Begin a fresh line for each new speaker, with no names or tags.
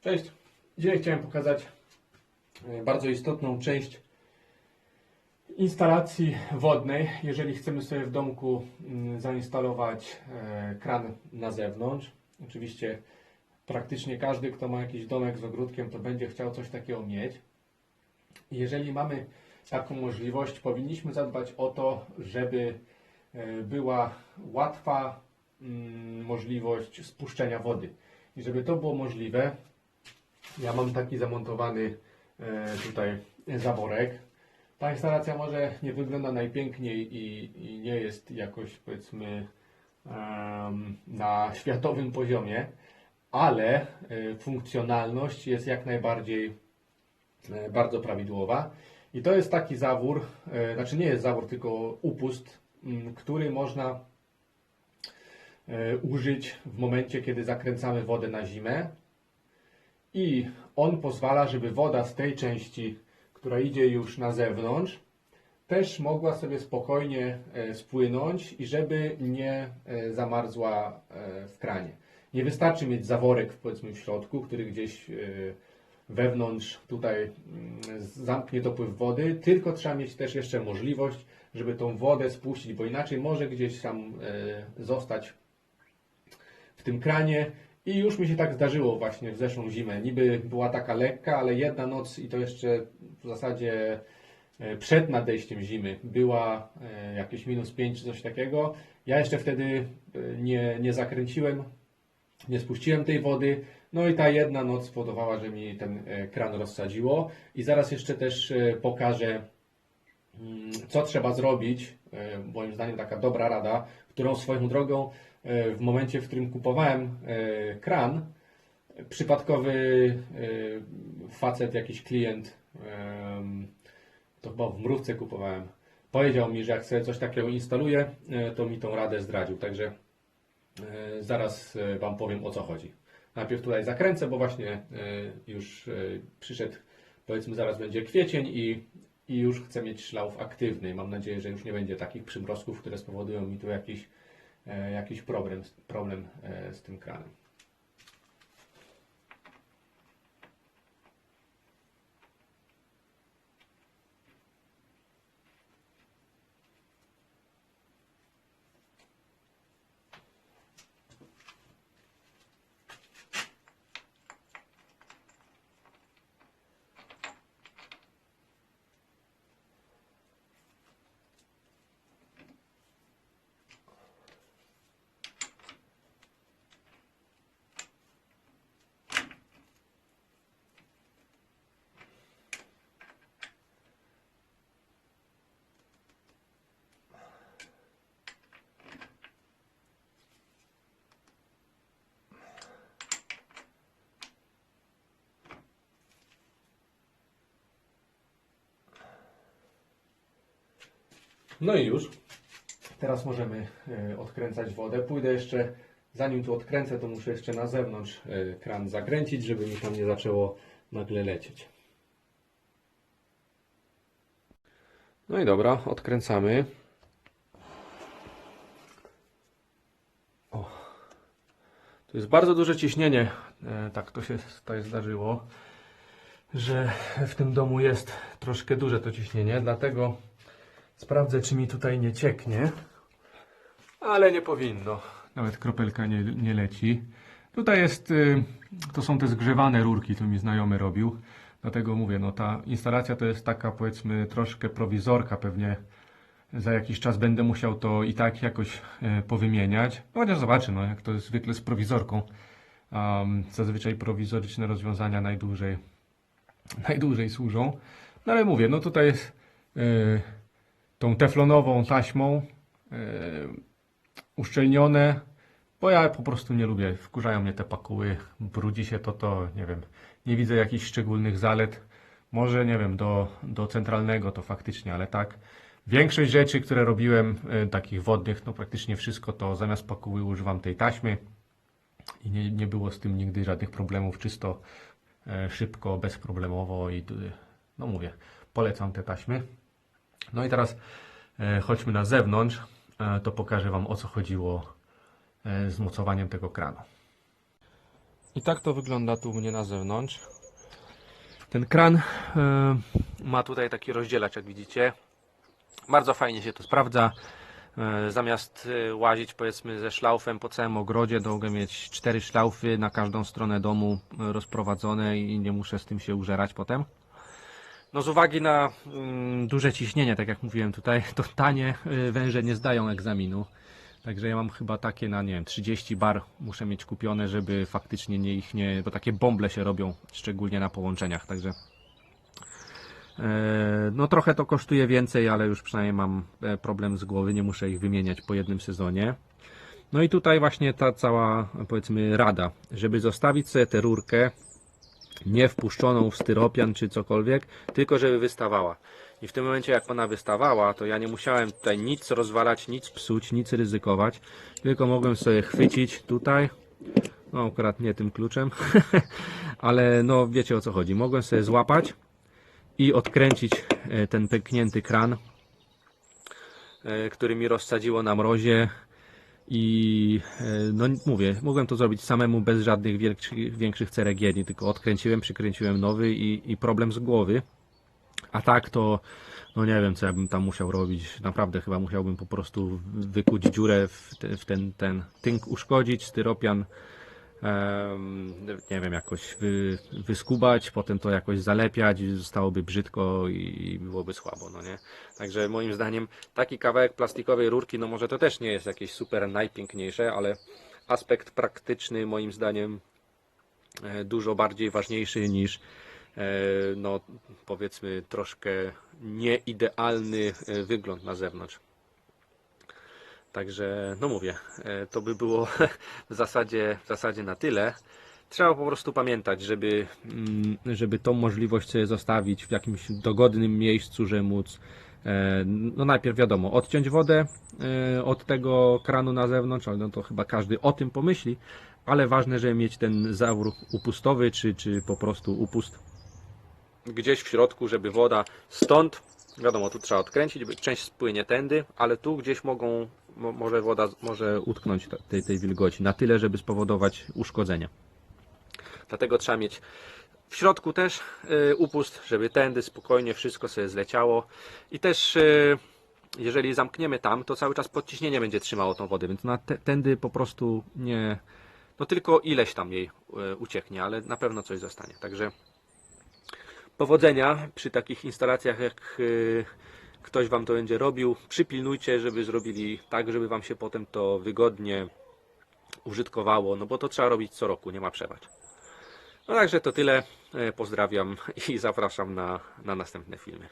Cześć. Dzisiaj chciałem pokazać e, bardzo istotną część instalacji wodnej. Jeżeli chcemy sobie w domku mm, zainstalować e, kran na zewnątrz, oczywiście praktycznie każdy, kto ma jakiś domek z ogródkiem, to będzie chciał coś takiego mieć. Jeżeli mamy taką możliwość, powinniśmy zadbać o to, żeby e, była łatwa mm, możliwość spuszczenia wody. I żeby to było możliwe, ja mam taki zamontowany e, tutaj zaworek. Ta instalacja może nie wygląda najpiękniej i, i nie jest jakoś powiedzmy na światowym poziomie, ale e, funkcjonalność jest jak najbardziej e, bardzo prawidłowa. I to jest taki zawór, znaczy nie jest zawór, tylko upust, m, który można użyć w momencie, kiedy zakręcamy wodę na zimę. I on pozwala, żeby woda z tej części, która idzie już na zewnątrz, też mogła sobie spokojnie e, spłynąć i żeby nie e, zamarzła e, w kranie. Nie wystarczy mieć zaworek powiedzmy w środku, który gdzieś wewnątrz tutaj mm, zamknie dopływ wody, tylko trzeba mieć też jeszcze możliwość, żeby tą wodę spuścić, bo inaczej może gdzieś tam zostać w tym kranie. I już mi się tak zdarzyło właśnie w zeszłą zimę. Niby była taka lekka, ale jedna noc i to jeszcze w zasadzie e, przed nadejściem zimy była e, jakieś minus 5 czy coś takiego. Ja jeszcze wtedy e, nie, nie zakręciłem, nie spuściłem tej wody. No i ta jedna noc spowodowała, że mi ten kran rozsadziło. I zaraz jeszcze też pokażę, mm, co trzeba zrobić. Moim zdaniem taka dobra rada, którą swoją drogą w momencie, w którym kupowałem e, kran, przypadkowy e, facet, jakiś klient, to chyba w mrówce kupowałem, powiedział mi, że jak sobie coś takiego instaluje, e, to mi tą radę zdradził. Także e, zaraz e, Wam powiem o co chodzi. Najpierw tutaj zakręcę, bo właśnie e, już e, przyszedł, powiedzmy zaraz będzie kwiecień i, i już chcę mieć szlauf aktywny. Mam nadzieję, że już nie będzie takich przymrozków, które spowodują mi tu jakiś, e, jakiś problem, problem e, z tym kranem. No i już. Teraz możemy e, odkręcać wodę. Pójdę jeszcze, zanim tu odkręcę, to muszę jeszcze na zewnątrz e, kran zakręcić, żeby mi tam nie zaczęło nagle lecieć. No i dobra, odkręcamy. O. Tu jest bardzo duże ciśnienie. E, Tak to się tutaj zdarzyło, że w tym domu jest troszkę duże to ciśnienie, dlatego Sprawdzę, czy mi tutaj nie cieknie. Ale nie powinno. Nawet kropelka nie, nie leci. Tutaj jest, y, to są te zgrzewane rurki, to mi znajomy robił. Dlatego mówię, no ta instalacja to jest taka powiedzmy troszkę prowizorka. Pewnie za jakiś czas będę musiał to i tak jakoś e, powymieniać. No chociaż zobaczę, no jak to jest zwykle z prowizorką. Um, zazwyczaj prowizoryczne rozwiązania najdłużej, najdłużej służą. No ale mówię, no tutaj jest e, tą teflonową taśmą e, uszczelnione, bo ja po prostu nie lubię, wkurzają mnie te pakuły, brudzi się to, to nie wiem, nie widzę jakichś szczególnych zalet. Może, nie wiem, do, do centralnego to faktycznie, ale tak. Większość rzeczy, które robiłem, e, takich wodnych, no praktycznie wszystko, to zamiast pakuły używam tej taśmy i nie, nie było z tym nigdy żadnych problemów, czysto, e, szybko, bezproblemowo i, e, no mówię, polecam te taśmy. No i teraz e, chodźmy na zewnątrz, e, to pokażę Wam o co chodziło e, z mocowaniem tego kranu. I tak to wygląda tu u mnie na zewnątrz. Ten kran ma tutaj taki rozdzielacz, jak widzicie. Bardzo fajnie się to sprawdza. Zamiast łazić powiedzmy ze szlaufem po całym ogrodzie, to mogę mieć cztery szlaufy na każdą stronę domu rozprowadzone i nie muszę z tym się użerać potem. No z uwagi na mm, duże ciśnienie, tak jak mówiłem tutaj, to tanie y, węże nie zdają egzaminu. Także ja mam chyba takie na nie wiem, 30 bar muszę mieć kupione, żeby faktycznie nie ich nie, bo takie bąble się robią, szczególnie na połączeniach, także e, no trochę to kosztuje więcej, ale już przynajmniej mam e, problem z głowy, nie muszę ich wymieniać po jednym sezonie. No i tutaj właśnie ta cała powiedzmy rada, żeby zostawić sobie tę rurkę nie wpuszczoną w styropian czy cokolwiek, tylko żeby wystawała. I w tym momencie jak ona wystawała, to ja nie musiałem tutaj nic rozwalać, nic psuć, nic ryzykować, tylko mogłem sobie chwycić tutaj, no akurat nie tym kluczem, ale no wiecie o co chodzi, mogłem sobie złapać i odkręcić e, ten pęknięty kran, e, który mi rozsadziło na mrozie i e, no mówię, mogłem to zrobić samemu bez żadnych większych, większych ceregieli, tylko odkręciłem, przykręciłem nowy i, i problem z głowy. A tak to, no nie wiem co ja bym tam musiał robić. Naprawdę chyba musiałbym po prostu wykuć dziurę w, te, w ten, ten tynk, uszkodzić, styropian, nie wiem, jakoś wy, wyskubać, potem to jakoś zalepiać, zostałoby brzydko i byłoby słabo, no nie? Także moim zdaniem taki kawałek plastikowej rurki, no może to też nie jest jakieś super najpiękniejsze, ale aspekt praktyczny moim zdaniem e, dużo bardziej ważniejszy niż e, no powiedzmy troszkę nieidealny e, wygląd na zewnątrz. Także no mówię, e, to by było w zasadzie, w zasadzie na tyle. Trzeba po prostu pamiętać, żeby, mm, żeby tą możliwość sobie zostawić w jakimś dogodnym miejscu, że móc e, no najpierw wiadomo, odciąć wodę e, od tego kranu na zewnątrz, ale no to chyba każdy o tym pomyśli, ale ważne, żeby mieć ten zawór upustowy, czy, czy po prostu upust gdzieś w środku, żeby woda stąd, wiadomo, tu trzeba odkręcić, część spłynie tędy, ale tu gdzieś mogą, mo, może woda może utknąć tej, tej wilgoci na tyle, żeby spowodować uszkodzenia. Dlatego trzeba mieć w środku też y, upust, żeby tędy spokojnie wszystko sobie zleciało i też y, jeżeli zamkniemy tam, to cały czas podciśnienie będzie trzymało tą wodę, więc na tędy po prostu nie, no tylko ileś tam jej y, ucieknie, ale na pewno coś zostanie. Także powodzenia przy takich instalacjach, jak ktoś Wam to będzie robił. Przypilnujcie, żeby zrobili tak, żeby Wam się potem to wygodnie użytkowało, no bo to trzeba robić co roku, nie ma przebacz. No także to tyle. E, Pozdrawiam i zapraszam na, na następne filmy.